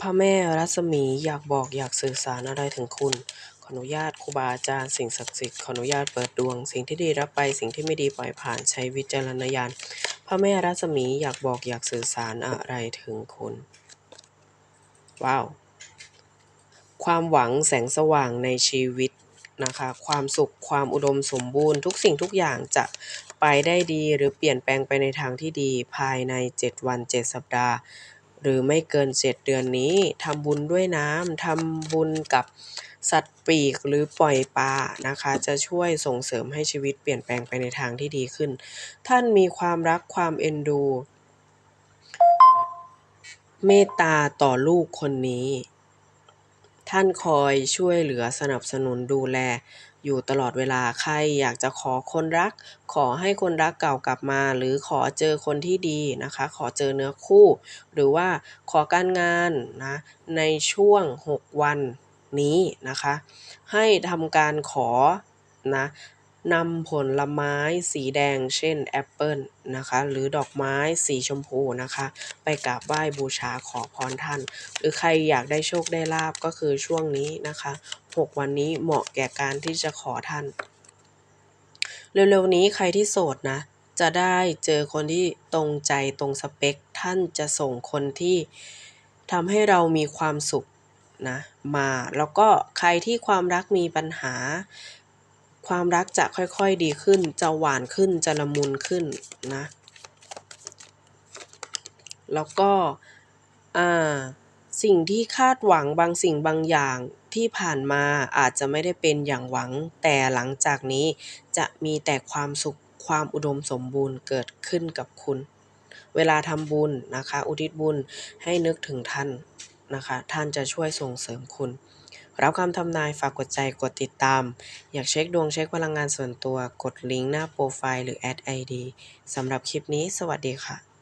พระแม่รัศมีอยากบอกอยากสื่อสารอะไรถึงคุณ ขออนุญาตครูบาอาจารย์สิ่งศักดิ์สิทธิ์ขออนุญาตเปิดดวง สิ่งที่ดีรับไปสิ่งที่ไม่ดีปล่อยผ่านใช้วิจารณญาณพระแม่รัศมีอยากบอกอยากสื่อสารอะไรถึงคุณ ว้าว ความหวังแสงสว่างในชีวิตนะคะความสุขความอุดมสมบูรณ์ ทุกสิ่งทุกอย่างจะไปได้ดีหรือเปลี่ยนแปลงไปในทางที่ดีภายใน 7 วัน 7 สัปดาห์ หรือไม่เกิน7เดือนนี้ทำบุญด้วยน้ำทำบุญกับสัตว์ปีกหรือปล่อยปลานะคะ จะช่วยส่งเสริมให้ชีวิตเปลี่ยนแปลงไปในทางที่ดีขึ้น ท่านมีความรักความเอ็นดู เมตตาต่อลูกคนนี้ ท่านคอยช่วยเหลือสนับสนุนดูแลอยู่ตลอดเวลา ใครอยากจะขอคนรัก ขอให้คนรักเก่ากลับมา หรือขอเจอคนที่ดีนะคะ ขอเจอเนื้อคู่ หรือว่าขอการงานนะ ในช่วง 6 วันนี้นะคะ ให้ทำการขอนะ นำผลไม้สีแดง เช่น แอปเปิลนะคะ หรือดอกไม้สีชมพูนะคะ ไปกราบไหว้บูชาขอพรท่าน หรือใครอยากได้โชคได้ลาบก็คือช่วงนี้นะคะ 6 วันนี้เหมาะแก่การที่จะขอท่าน เร็วๆนี้ใครที่โสดนะ จะได้เจอคนที่ตรงใจตรงสเปค ท่านจะส่งคนที่ทำให้เรามีความสุขนะมาแล้วก็ใครที่ความรักมีปัญหา ความรักจะค่อยๆดีขึ้น จะหวานขึ้น จะละมุนขึ้นนะ แล้วก็อ่าสิ่งที่คาดหวังบางสิ่งบางอย่างที่ผ่านมาอาจจะไม่ได้เป็นอย่างหวัง แต่หลังจากนี้จะมีแต่ความสุขความอุดมสมบูรณ์เกิดขึ้นกับคุณ เวลาทำบุญนะคะ อุทิศบุญให้นึกถึงท่านนะคะ ท่านจะช่วยส่งเสริมคุณ รับคำทำนาย ฝากกดใจ กดติดตาม อยากเช็คดวงเช็คพลังงานส่วนตัว กดลิงก์หน้าโปรไฟล์หรือแอดไอดีสำหรับคลิปนี้ สวัสดีค่ะ